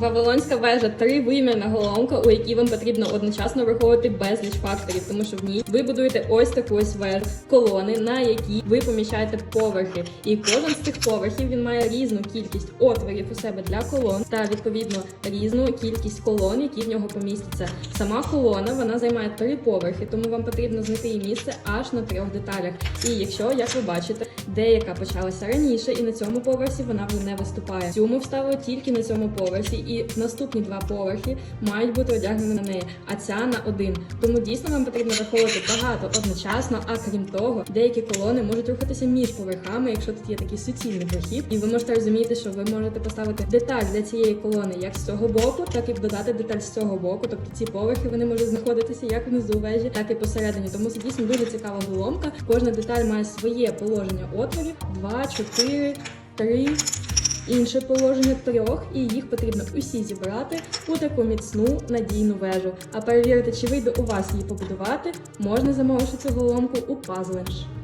Вавилонська вежа тривимірна головоломка, у якій вам потрібно одночасно враховувати безліч факторів, тому що в ній ви будуєте ось таку ось вежу, колони, на які ви поміщаєте поверхи. І кожен з цих поверхів він має різну кількість отворів у себе для колон та відповідно різну кількість колон, які в нього помістяться. Сама колона вона займає три поверхи, тому вам потрібно знайти її місце аж на трьох деталях. І якщо, як ви бачите, деяка почалася раніше, і на цьому поверсі вона вже не виступає. Ми вставили тільки на цьому поверсі, і наступні два поверхи мають бути одягнені на неї, а ця на один. Тому дійсно вам потрібно враховувати багато одночасно. А крім того, деякі колони можуть рухатися між поверхами, якщо тут є такий суцільний прохід, і ви можете розуміти, що ви можете поставити деталь для цієї колони як з цього боку, так і додати деталь з цього боку. Тобто ці поверхи вони можуть знаходитися як внизу вежі, так і посередині. Тому це дійсно дуже цікава головоломка. Кожна деталь має своє положення отворів: 2, 4, 3, інше положення трьох, і їх потрібно усі зібрати у таку міцну надійну вежу. А перевірити, чи вийде у вас її побудувати, можна замовивши цю головоломку у Puzzlench.